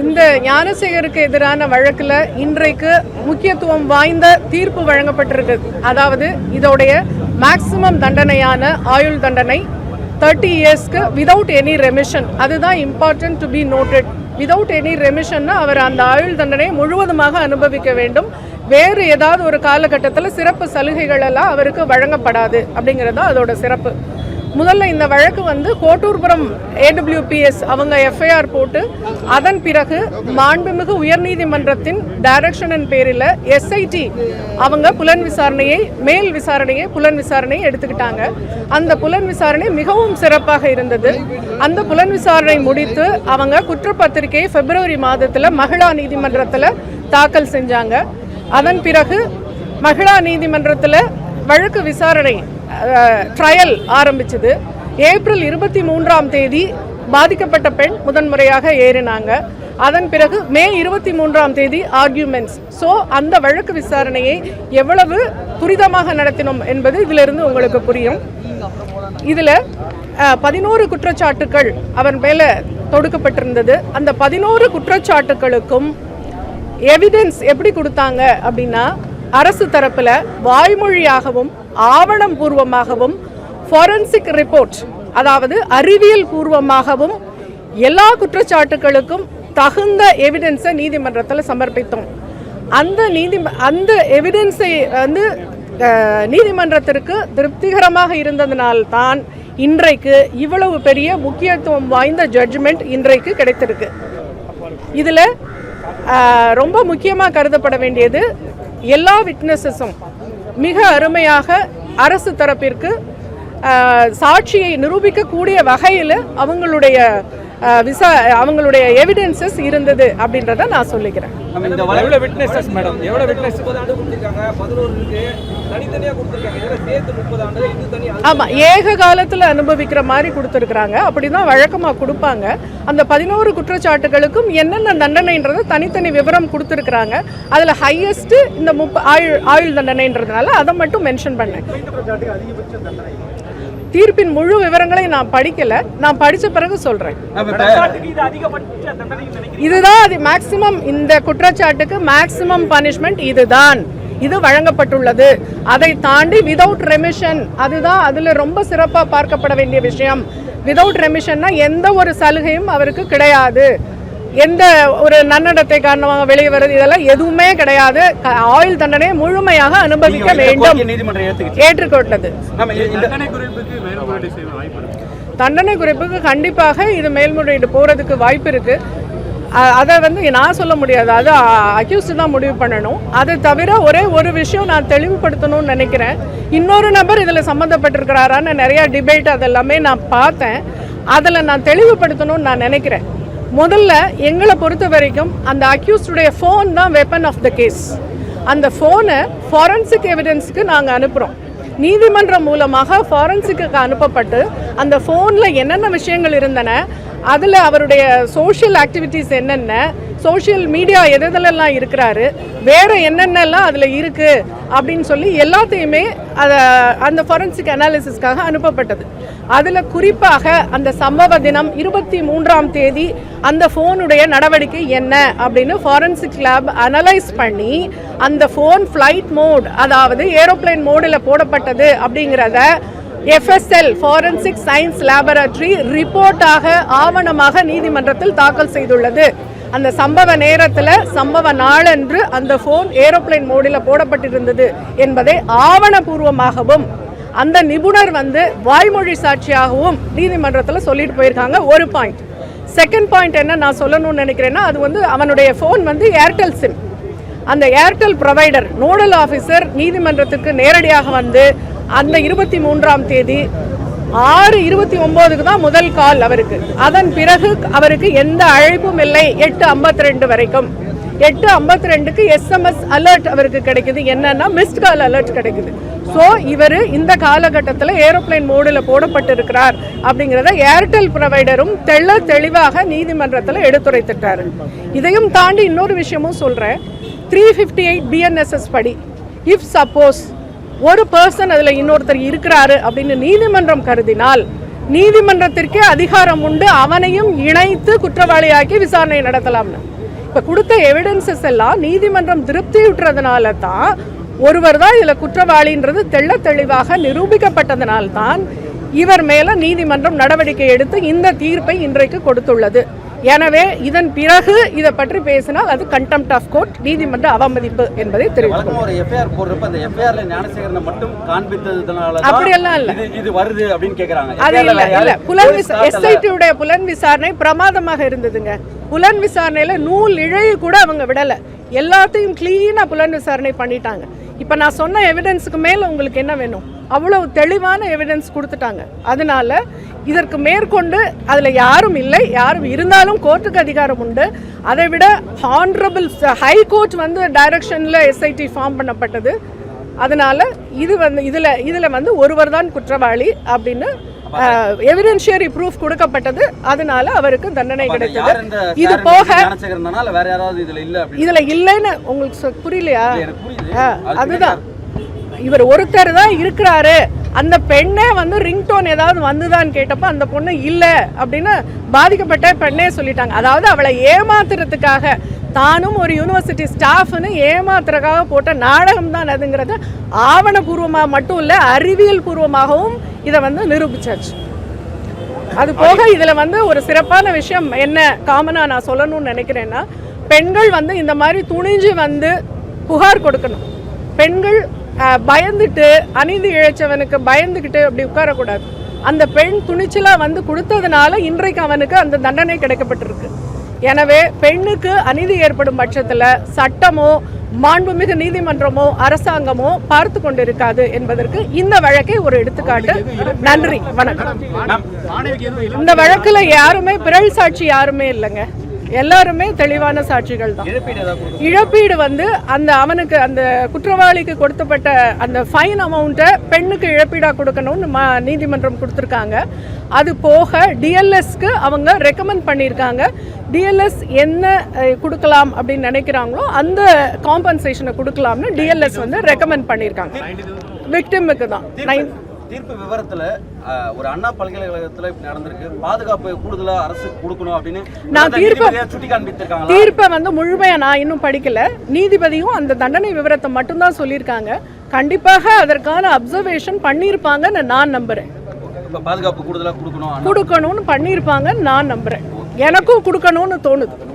இந்த ஞானசேகருக்கு எதிரான வழக்கில் இன்றைக்கு முக்கியத்துவம் வாய்ந்த தீர்ப்பு வழங்கப்பட்டிருக்கு. அதாவது இதோடைய மேக்சிமம் தண்டனையான ஆயுள் தண்டனை தேர்ட்டி இயர்ஸ்க்கு விதவுட் எனி ரெமிஷன் அதுதான் important to be noted without any ரெமிஷன்னா அவர் அந்த ஆயுள் தண்டனையை முழுவதுமாக அனுபவிக்க வேண்டும். வேறு ஏதாவது ஒரு காலகட்டத்தில் சிறப்பு சலுகைகள் எல்லாம் அவருக்கு வழங்கப்படாது அப்படிங்கிறது தான் அதோட சிறப்பு. முதல்ல இந்த வழக்கு வந்து கோட்டூர்புரம் ஏடபிள்யூபிஎஸ் அவங்க எஃப்ஐஆர் போட்டு அதன் பிறகு மாண்புமிகு உயர்நீதிமன்றத்தின் டைரக்ஷனின் பேரில் எஸ்ஐடி அவங்க புலன் விசாரணையை மேல் விசாரணையை புலன் விசாரணையை எடுத்துக்கிட்டாங்க. அந்த புலன் விசாரணை மிகவும் சிறப்பாக இருந்தது. அந்த புலன் விசாரணை முடித்து அவங்க குற்றப்பத்திரிகையை பிப்ரவரி மாதத்தில் மகிழா நீதிமன்றத்தில் தாக்கல் செஞ்சாங்க. அதன் பிறகு மகிழா நீதிமன்றத்தில் வழக்கு விசாரணை ட்ரையல் ஆரம்பிச்சது. ஏப்ரல் இருபத்தி மூன்றாம் தேதி பாதிக்கப்பட்ட பெண் முதன்முறையாக ஏறினாங்க. அதன் பிறகு மே இருபத்தி மூன்றாம் தேதி ஆர்கியூமெண்ட்ஸ் ஸோ அந்த வழக்கு விசாரணையை எவ்வளவு துரிதமாக நடத்தினோம் என்பது இதிலிருந்து உங்களுக்கு புரியும். இதில் பதினோரு குற்றச்சாட்டுக்கள் அவர் மேலே தொடுக்கப்பட்டிருந்தது. அந்த பதினோரு குற்றச்சாட்டுகளுக்கும் எவிடன்ஸ் எப்படி கொடுத்தாங்க அப்படின்னா அரசு தரப்பில் வாய்மொழியாகவும் ஆவணம் பூர்வமாகவும் ஃபாரன்சிக் ரிப்போர்ட் அதாவது அறிவியல் பூர்வமாகவும் எல்லா குற்றச்சாட்டுகளுக்கும் தகுந்த எவிடன்ஸை நீதிமன்றத்தில் சமர்ப்பித்தோம். அந்த நீதி அந்த எவிடன்ஸை வந்து நீதிமன்றத்திற்கு திருப்திகரமாக இருந்ததினால்தான் இன்றைக்கு இவ்வளவு பெரிய முக்கியத்துவம் வாய்ந்த ஜட்ஜ்மெண்ட் இன்றைக்கு கிடைத்திருக்கு. இதில் ரொம்ப முக்கியமாக கருதப்பட வேண்டியது எல்லா விட்னஸஸும் மிக அருமையாக அரசு தரப்பிற்கு சாட்சியை நிரூபிக்கக்கூடிய வகையில் அவங்களுடைய விசா அவங்களுடைய எவிடன்சஸ் இருந்தது அப்படின்றத நான் சொல்லிக்கிறேன். விட்னஸஸ் மேடம் விட்னஸ் அது ஆமாம் ஏக காலத்தில் அனுபவிக்கிற மாதிரி கொடுத்துருக்குறாங்க. அப்படி தான் வழக்கமாக கொடுப்பாங்க. அந்த பதினோரு குற்றச்சாட்டுகளுக்கும் என்னென்ன தண்டனைன்றதை தனித்தனி விவரம் கொடுத்துருக்குறாங்க. அதில் ஹையஸ்ட்டு இந்த முப்ப ஆயுள் ஆயுள் தண்டனைன்றதுனால அதை மட்டும் மென்ஷன் பண்ணேன். தீர்ப்பின் முழு விவரங்களை நான் படிக்கல. நான் படிச்ச பிறகு சொல்றேன். இதுதான் அது மேக்சிமம் இந்த குற்றச்சாட்டுக்கு மேக்சிமம் பனிஷ்மெண்ட் இதுதான். இது வழங்கப்பட்டுள்ளது. அதை தாண்டி விதவுட் ரெமிஷன் அதுதான் அதுல ரொம்ப சிறப்பாக பார்க்கப்பட வேண்டிய விஷயம். விதவுட் ரெமிஷன்னா எந்த ஒரு சலுகையும் அவருக்கு கிடையாது. எந்த ஒரு நன்னடத்தை காரணமாக வெளியே வருது இதெல்லாம் எதுவுமே கிடையாது. ஆயுள் தண்டனையை முழுமையாக அனுபவிக்க வேண்டும். ஏற்றுக்கொண்டது. தண்டனை குறைப்புக்கு கண்டிப்பாக இது மேல்முறையீடு போகிறதுக்கு வாய்ப்பு இருக்கு. அதை வந்து நான் சொல்ல முடியாது. அது அக்யூஸ்டு தான் முடிவு பண்ணணும். அது தவிர ஒரே ஒரு விஷயம் நான் தெளிவுபடுத்தணும்னு நினைக்கிறேன். இன்னொரு நபர் இதில் சம்மந்தப்பட்டிருக்கிறாரான்னு நிறைய டிபேட் அதெல்லாமே நான் பார்த்தேன். அதில் நான் தெளிவுபடுத்தணும்னு நான் நினைக்கிறேன். முதல்ல எங்களை பொறுத்த வரைக்கும் அந்த அக்யூஸ்டுடைய ஃபோன் தான் வெப்பன் ஆஃப் த கேஸ் அந்த ஃபோனை ஃபாரன்சிக் எவிடன்ஸுக்கு நாங்கள் அனுப்புகிறோம் நீதிமன்றம் மூலமாக ஃபாரன்சிக்கு அனுப்பப்பட்டு அந்த ஃபோனில் என்னென்ன விஷயங்கள் இருந்தன அதில் அவருடைய சோஷியல் ஆக்டிவிட்டீஸ் என்னென்ன சோஷியல் மீடியா எதெல்லாம் இருக்கிறாரு வேறு என்னென்னலாம் அதில் இருக்குது அப்படின்னு சொல்லி எல்லாத்தையுமே அதை அந்த ஃபாரன்சிக் அனாலிசிஸ்க்காக அனுப்பப்பட்டது. அதில் குறிப்பாக அந்த சம்பவ தினம் இருபத்தி மூன்றாம் தேதி அந்த ஃபோனுடைய நடவடிக்கை என்ன அப்படின்னு ஃபாரன்சிக் லேப் அனலைஸ் பண்ணி அந்த ஃபோன் ஃப்ளைட் மோட் அதாவது ஏரோப்ளேன் மோடில் போடப்பட்டது அப்படிங்கிறத எஃப்எஸ்எல் ஃபாரன்சிக் சயின்ஸ் லேபரட்டரி ரிப்போர்ட்டாக ஆவணமாக நீதிமன்றத்தில் தாக்கல் செய்துள்ளது. அந்த சம்பவ நேரத்தில் சம்பவ நாளன்று அந்த ஃபோன் ஏரோப்ளேன் மோடில் போடப்பட்டிருந்தது என்பதை ஆவணபூர்வமாகவும் அந்த நிபுணர் வந்து வாய்மொழி சாட்சியாகவும் நீதிமன்றத்தில் சொல்லிட்டு போயிருக்காங்க. ஒரு பாயிண்ட் செகண்ட் பாயிண்ட் என்ன நான் சொல்லணும்னு நினைக்கிறேன்னா அது வந்து அவனுடைய ஃபோன் வந்து ஏர்டெல் சிம் அந்த ஏர்டெல் ப்ரொவைடர் நோடல் ஆஃபீஸர் நீதிமன்றத்துக்கு நேரடியாக வந்து அந்த இருபத்தி மூன்றாம் தேதி ஆறு இருபத்தி ஒம்போதுக்கு தான் முதல் கால் அவருக்கு. அதன் பிறகு அவருக்கு எந்த அழைப்பும் இல்லை. எட்டு ஐம்பத்தி ரெண்டு வரைக்கும். எட்டு ஐம்பத்தி ரெண்டுக்கு எஸ்எம்எஸ் அலர்ட் அவருக்கு கிடைக்குது. என்னன்னா மிஸ்ட் கால் அலர்ட் கிடைக்குது. ஸோ இவர் இந்த காலகட்டத்தில் ஏரோப்ளேன் மோடில் போடப்பட்டிருக்கிறார் அப்படிங்கிறத ஏர்டெல் ப்ரொவைடரும் தெள்ள தெளிவாக நீதிமன்றத்தில் எடுத்துரைத்துட்டார். இதையும் தாண்டி இன்னொரு விஷயமும் சொல்கிறேன் த்ரீ ஃபிஃப்டி எயிட் பிஎன்எஸ்எஸ் படி இஃப் சப்போஸ் ஒரு பர்சன் அதில் இன்னொருத்தர் இருக்கிறாரு அப்படின்னு நீதிமன்றம் கருதினால் நீதிமன்றத்திற்கே அதிகாரம் உண்டு அவனையும் இணைத்து குற்றவாளியாக்கி விசாரணை நடத்தலாம்னு. இப்போ கொடுத்த எவிடன்சஸ் எல்லாம் நீதிமன்றம் திருப்தியுற்றதுனால தான் ஒருவர் தான் இதில் குற்றவாளின்றது தெள்ள தெளிவாக நிரூபிக்கப்பட்டதனால் தான் இவர் மேலே நீதிமன்றம் நடவடிக்கை எடுத்து இந்த தீர்ப்பை இன்றைக்கு கொடுத்துள்ளது. எனவே இதன் பிறகு இதை பற்றி பேசினால் அது கண்டெம்ட் ஆஃப் கோர்ட் நீதிமன்ற அவமதிப்பு என்பதை தெரிவித்துக் வழக்கமா ஒரு எஃப்ஐஆர் போடுறப்ப அந்த எஃப்ஐஆர்ல ஞானசேகரனை மட்டும் காண்பித்ததுனால தான் அப்படியெல்லாம் இல்ல. இது வருது அப்படின்னு கேக்குறாங்க. அது இல்ல இல்ல. புலன். எஸ்ஐடியுடைய புலன் விசாரணை பிரமாதமாக இருந்ததுங்க. புலன் விசாரணையில நூல் இழைய கூட அவங்க விடல. எல்லாத்தையும் க்ளீனாக புலன் விசாரணை பண்ணிட்டாங்க. இப்போ நான் சொன்ன எவிடன்ஸுக்கு மேலே உங்களுக்கு என்ன வேணும்? அவ்வளவு தெளிவான எவிடன்ஸ் கொடுத்துட்டாங்க. அதனால இதற்கு மேற்கொண்டு அதில் யாரும் இல்லை. யாரும் இருந்தாலும் கோர்ட்டுக்கு அதிகாரம் உண்டு. அதை விட ஹான்ரபிள் ஹை கோர்ட் வந்து டைரக்ஷனில் எஸ்ஐடி ஃபார்ம் பண்ணப்பட்டது. அதனால இது வந்து இதில் இதில் வந்து ஒருவர் தான் குற்றவாளி அப்படின்னு எவிடென்ஷியரி ப்ரூஃப் கொடுக்கப்பட்டது. அதனால அவருக்கு தண்டனை கிடைத்தது. இது போக இதுல இல்ல அப்படின்னு? இதுல இல்லைன்னு உங்களுக்கு புரியலையா? அதுதான். இவர் ஒருத்தர் தான் இருக்கிறாரு. அந்த பெண்ணே வந்து ரிங்டோன் ஏதாவது வந்துதான்னு கேட்டப்ப அந்த பொண்ணு இல்லை அப்படின்னு பாதிக்கப்பட்ட பெண்ணே சொல்லிட்டாங்க. அதாவது அவளை ஏமாத்துறதுக்காக தானும் ஒரு யூனிவர்சிட்டி ஸ்டாஃப்னு ஏமாத்துறதுக்காக போட்ட நாடகம் தான் அதுங்கிறது ஆவணபூர்வமாக மட்டும் இல்லை அறிவியல் பூர்வமாகவும் இதை வந்து நிரூபிச்சாச்சு. அது போக இதில் வந்து ஒரு சிறப்பான விஷயம் என்ன காமனாக நான் சொல்லணும்னு நினைக்கிறேன்னா பெண்கள் வந்து இந்த மாதிரி துணிஞ்சு வந்து புகார் கொடுக்கணும். பெண்கள் பயந்துட்டு அநீதி இழைச்சவனுக்கு பயந்துக்கிட்டு அப்படி உட்காரக்கூடாது அந்த பெண் துணிச்சலாக வந்து கொடுத்ததுனால இன்றைக்கு அவனுக்கு அந்த தண்டனை கிடைக்கப்பட்டிருக்கு எனவே பெண்ணுக்கு அநீதி ஏற்படும் பட்சத்துல சட்டமோ மாண்புமிகு நீதிமன்றமோ அரசாங்கமோ பார்த்து கொண்டிருக்காது என்பதற்கு இந்த வழக்கை ஒரு எடுத்துக்காட்டு நன்றி வணக்கம் இந்த வழக்குல யாருமே பிறல் சாட்சி யாருமே இல்லைங்க எல்லாருமே தெளிவான சாட்சிகள் தான். இழப்பீடு வந்து அந்த அவனுக்கு அந்த குற்றவாளிக்கு கொடுத்தப்பட்ட அந்த ஃபைன் அமௌண்ட்டை பெண்ணுக்கு இழப்பீடா கொடுக்கணும்னு ம நீதிமன்றம் கொடுத்துருக்காங்க. அது போக டிஎல்எஸ்க்கு அவங்க ரெக்கமெண்ட் பண்ணியிருக்காங்க. டிஎல்எஸ் என்ன கொடுக்கலாம் அப்படின்னு நினைக்கிறாங்களோ அந்த காம்பன்சேஷனை கொடுக்கலாம்னு டிஎல்எஸ் வந்து ரெக்கமெண்ட் பண்ணியிருக்காங்க. விக்டிமுக்கு தான். நைன் தீர்ப்பு விவரத்துல ஒரு அண்ணா பல்கலைக்கழகத்துல இப்படி நடந்திருக்கு. பாதுகாப்பு கூடுதலா அரசு கொடுக்கணும் அப்படின்னு நான் தீர்ப்பு- சுட்டி காண்பித்திருக்காங்களா தீர்ப்பை வந்து முழுமையா நான் இன்னும் படிக்கல. நீதிபதியும் அந்த தண்டனை விவரத்தை மட்டும்தான் சொல்லியிருக்காங்க. கண்டிப்பாக அதற்கான அப்சர்வேஷன் பண்ணியிருப்பாங்கன்னு நான் நம்புறேன். பாதுகாப்பு கூடுதலா கொடுக்கணும் கொடுக்கணும்னு பண்ணியிருப்பாங்கன்னு நான் நம்புறேன். எனக்கும் கொடுக்கணும்னு தோணுது.